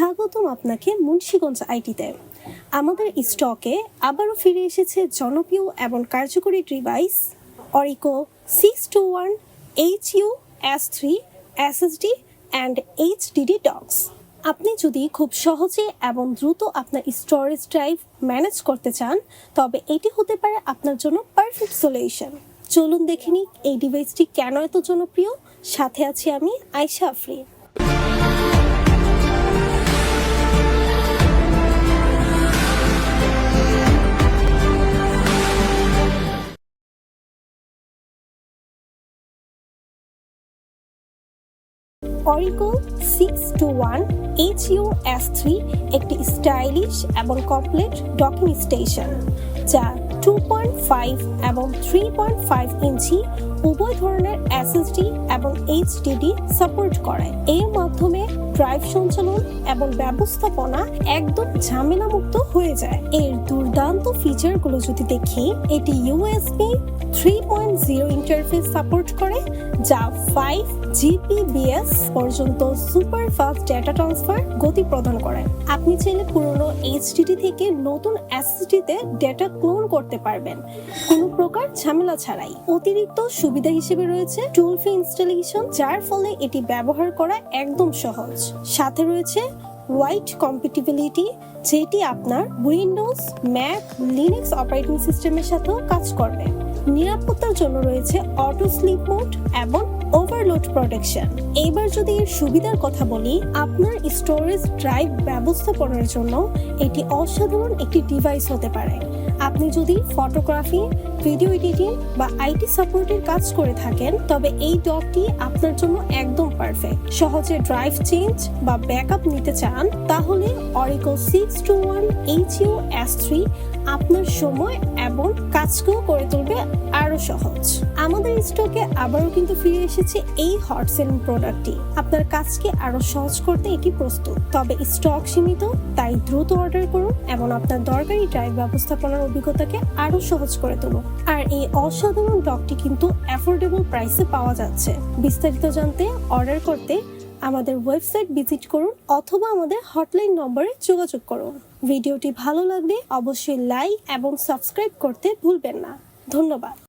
স্বাগতম আপনাকে মুন্সিগঞ্জ আইটিতে। আমাদের স্টকে আবারও ফিরে এসেছে জনপ্রিয় এবং কার্যকরী device Orico six two one H U S three SSD and HDD docks আপনি যদি খুব সহজে এবং দ্রুত আপনার স্টোরেজ ড্রাইভ ম্যানেজ করতে চান, তবে এটি হতে পারে আপনার জন্য পারফেক্ট সলিউশন চলুন দেখে নিই এই ডিভাইসটি কেন এত জনপ্রিয়। সাথে আছি আমি Ayesha Afrin Orico six two one H U S three একটি স্টাইলিশ এবং কমপ্লিট ডকিং স্টেশন যা টু পয়েন্ট ফাইভ এবং থ্রি পয়েন্ট ফাইভ ইঞ্চি উভয় ধরনের এসএসডি এবং এইচডিডি সাপোর্ট করে। এর মাধ্যমে ড্রাইভ সঞ্চালন এবং ব্যবস্থাপনা একদম ঝামেলামুক্ত হয়ে যায়। এর দুর্দান্ত ফিচারগুলো যদি দেখি, এটি USB three point zero interface support করে, যা ফাইভ জিপিবিএস পর্যন্ত সুপার ফাস্ট ডেটা ট্রান্সফার গতি প্রদান করে। আপনি চাইলে পুরনো এইচডিডি থেকে নতুন এসএসডিতে ডেটা ক্লোন করতে পারবেন। কোনো প্রকার ঝামেলা ছাড়াই। অতিরিক্ত সুবিধা হিসেবে রয়েছে টুল ফ্রি ইনস্টলেশন যার ফলে এটি ব্যবহার করা একদম সহজ। সাথে রয়েছে হোয়াইট কম্পিটিবিলিটি যেটি আপনার উইন্ডোজ ম্যাক লিনাক্স অপারেটিং সিস্টেমের সাথেও কাজ করবে। নিরাপত্তার জন্য রয়েছে অটো স্লিপ মোড এবং ওভারলোড প্রোটেকশন এবার যদি এর সুবিধার কথা বলি, আপনার স্টোরেজ ড্রাইভ ব্যবস্থাপনার জন্য এটি অসাধারণ একটি ডিভাইস হতে পারে। আপনি যদি ফটোগ্রাফি ভিডিও এডিটিং বা আইটি সাপোর্টের কাজ করে থাকেন, তবে এই ডকটি আপনার জন্য একদম পারফেক্ট সহজে ড্রাইভ চেঞ্জ বা ব্যাকআপ নিতে চান তাহলে Orico six two one H U S three আপনার সময় এবং কাজকেও করে তুলবে আরও সহজ। আমাদের স্টকে আবারও কিন্তু ফিরে এসেছে এই হট সেলিং প্রোডাক্টটি আপনার কাজকে আরও সহজ করতে এটি প্রস্তুত। তবে স্টক সীমিত, তাই দ্রুত অর্ডার করুন এবং আপনার দরকারি ড্রাইভ ব্যবস্থাপনার অভিজ্ঞতাকে আরও সহজ করে তুলুন। আর এই অসাধারণ ডকটি কিন্তু অ্যাফোর্ডেবল প্রাইসে পাওয়া যাচ্ছে। বিস্তারিত জানতে অর্ডার করতে আমাদের ওয়েবসাইট ভিজিট করুন অথবা আমাদের হটলাইন নম্বরে যোগাযোগ করুন। ভিডিওটি ভালো লাগলে অবশ্যই লাইক এবং সাবস্ক্রাইব করতে ভুলবেন না। ধন্যবাদ।